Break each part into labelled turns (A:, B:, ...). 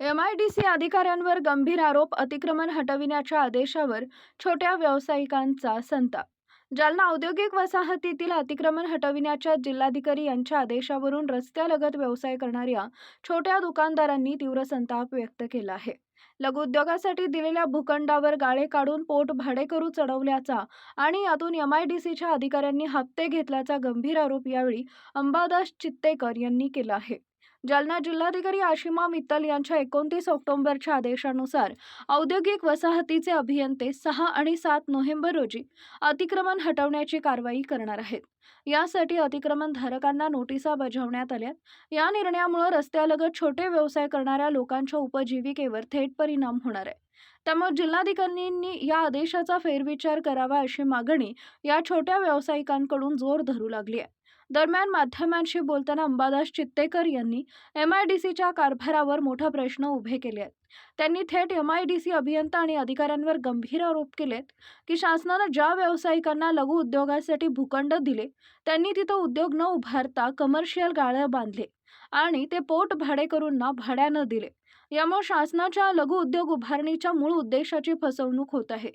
A: MIDC अधिकाऱ्यांवर गंभीर आरोप अतिक्रमण हटविण्याच्या आदेशावर छोट्या व्यावसायिकांचा संताप. जालना औद्योगिक वसाहतीतील अतिक्रमण हटविण्याच्या जिल्हाधिकारी यांच्या आदेशावरून रस्त्यालगत व्यवसाय करणाऱ्या छोट्या दुकानदारांनी तीव्र संताप व्यक्त केला आहे. लघुउद्योगासाठी दिलेल्या भूखंडावर गाळे काढून पोट भाडेकरू चढवल्याचा आणि यातून यम आय डी सीच्या अधिकाऱ्यांनी हप्ते घेतल्याचा गंभीर आरोप यावेळी अंबादास चित्तेकर यांनी केला आहे. जालना जिल्हाधिकारी आशिमा मित्तल यांच्या एकोणतीस ऑक्टोबरच्या आदेशानुसार औद्योगिक वसाहतीचे अभियंते सहा आणि सात नोव्हेंबर रोजी अतिक्रमण हटवण्याची कारवाई करणार आहेत. यासाठी अतिक्रमण धारकांना नोटिसा बजावण्यात आल्या. या निर्णयामुळे रस्त्यालगत छोटे व्यवसाय करणाऱ्या लोकांच्या उपजीविकेवर थेट परिणाम होणार आहे. त्यामुळे जिल्हाधिकाऱ्यांनी या आदेशाचा फेरविचार करावा अशी मागणी या छोट्या व्यावसायिकांकडून जोर धरू लागली आहे. दरम्यान माध्यमांशी बोलताना अंबादास चित्तेकर यांनी एम आय डी सीच्या कारभारावर मोठा प्रश्न उभे केले आहेत. त्यांनी थेट एम आय डी सी अभियंता आणि अधिकाऱ्यांवर गंभीर आरोप केलेत की शासनानं ज्या व्यावसायिकांना लघु उद्योगासाठी भूखंड दिले त्यांनी तिथं उद्योग न उभारता कमर्शियल गाळ्या बांधले आणि ते पोट भाडेकरूंना भाड्यानं दिले. यामुळे शासनाच्या लघु उद्योग उभारणीच्या मूळ उद्देशाची फसवणूक होत आहे.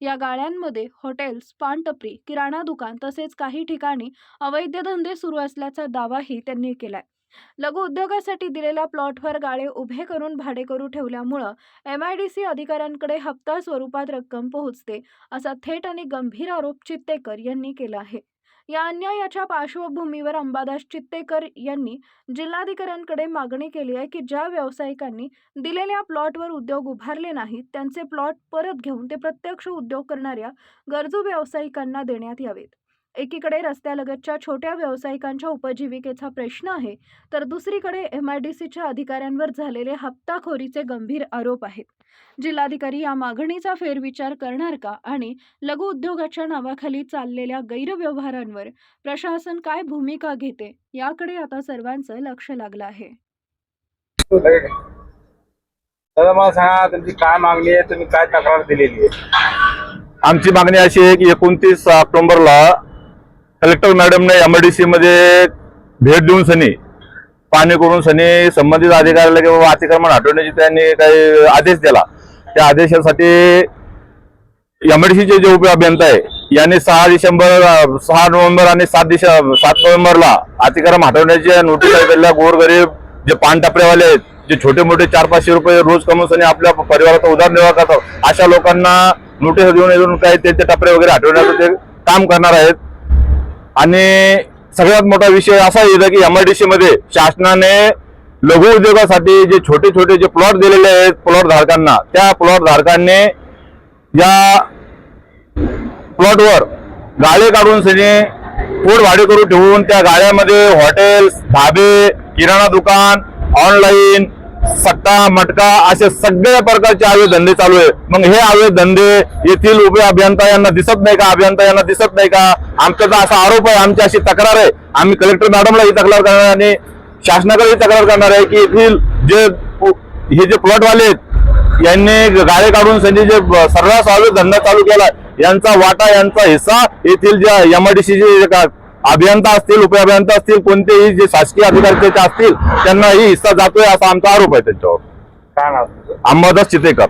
A: या गाळ्यांमध्ये हॉटेल्स पानटपरी किराणा दुकान तसेच काही ठिकाणी अवैध धंदे सुरू असल्याचा दावाही त्यांनी केलाय. लघु उद्योगासाठी दिलेल्या प्लॉटवर गाळे उभे करून भाडेकरू ठेवल्यामुळं एम आय डी सी अधिकाऱ्यांकडे हप्ता स्वरूपात रक्कम पोहोचते असा थेट आणि गंभीर आरोप चित्तेकर यांनी केला आहे. या अन्यायाच्या पार्श्वभूमीवर अंबादास चित्तेकर यांनी जिल्हाधिकाऱ्यांकडे मागणी केली आहे की ज्या व्यावसायिकांनी दिलेल्या प्लॉटवर उद्योग उभारले नाहीत त्यांचे प्लॉट परत घेऊन ते प्रत्यक्ष उद्योग करणाऱ्या गरजू व्यावसायिकांना देण्यात यावेत. एकीकडे रस्त्यालगतच्या छोट्या व्यावसायिकांच्या उपजीविकेचा प्रश्न आहे तर दुसरीकडे एम आय डी सीच्या अधिकाऱ्यांवर झालेले हप्ताखोरीचे गंभीर आरोप आहेत. जिल्हाधिकारी या मागणीचा फेरविचार करणार का आणि लघु उद्योगाच्या नावाखाली चाललेल्या गैरव्यवहारांवर प्रशासन काय भूमिका घेते याकडे आता सर्वांचं लक्ष लागलं आहे.
B: दादा मला सांगा तुमची काय मागणी आहे? तुम्ही काय तक्रार दिलेली आहे?
C: आमची मागणी अशी आहे की एकोणतीस ऑक्टोबरला कलेक्टर मॅडमने एमआयडीसी मध्ये भेट देऊन सनी पाणी करून सनी संबंधित अधिकाऱ्याला किंवा अतिक्रमण हटवण्याची त्यांनी काही आदेश दिला. त्या आदेशासाठी एमआयडीसीचे जे उप अभियंता आहे यांनी सहा डिसेंबर सहा नोव्हेंबर आणि सात डिसेंबर सात नोव्हेंबरला अतिक्रम हटवण्याच्या नोटीस दिल्या गोरगरीब जे पानटपरेवाले आहेत जे छोटे मोठे चार पाचशे रुपये रोज कमवून आपल्या परिवाराचा उदरनिर्वाह करतात अशा लोकांना नोटीस देऊन येऊन काही त्यांचे टपरे वगैरे हटवण्याचं ते काम करणार आहेत. आणि सगळ्यात मोठा विषय असा येतो की एमआयडीसी मध्ये शासनाने लघु उद्योगासाठी जे छोटे छोटे जे प्लॉट दिलेले आहेत प्लॉट धारकांना त्या प्लॉट धारकांनी या प्लॉटवर गाळे काढून सगळे पोट भाडे करून ठेवून त्या गाळ्यामध्ये हॉटेल्स धाबे किराणा दुकान ऑनलाईन सट्टा मटका असे सगळ्या प्रकारचे अवैध धंदे चालू आहे. मग हे अवैध धंदे येथील उभे अभियंता यांना दिसत नाही का? अभियंता यांना दिसत नाही का? आमचा तर असा आरोप आहे आमची अशी तक्रार आहे. आम्ही कलेक्टर मॅडमला ही तक्रार करणार आहे आणि शासनाकडेही तक्रार करणार आहे की येथील जे हे जे प्लॉटवाले आहेत यांनी गाळे काढून त्यांनी जे सर्रास अवैध धंदा चालू केला यांचा वाटा यांचा हिस्सा येथील ज्या एमआयडीसीचे जे अभियंता असतील उपअभियंता असतील कोणतेही जे शासकीय अधिकारी त्याचे असतील त्यांना ही हिस्सा जातोय असा आमचा आरोप आहे त्यांच्यावर
B: काय नाव?
C: अंबादास चितेकर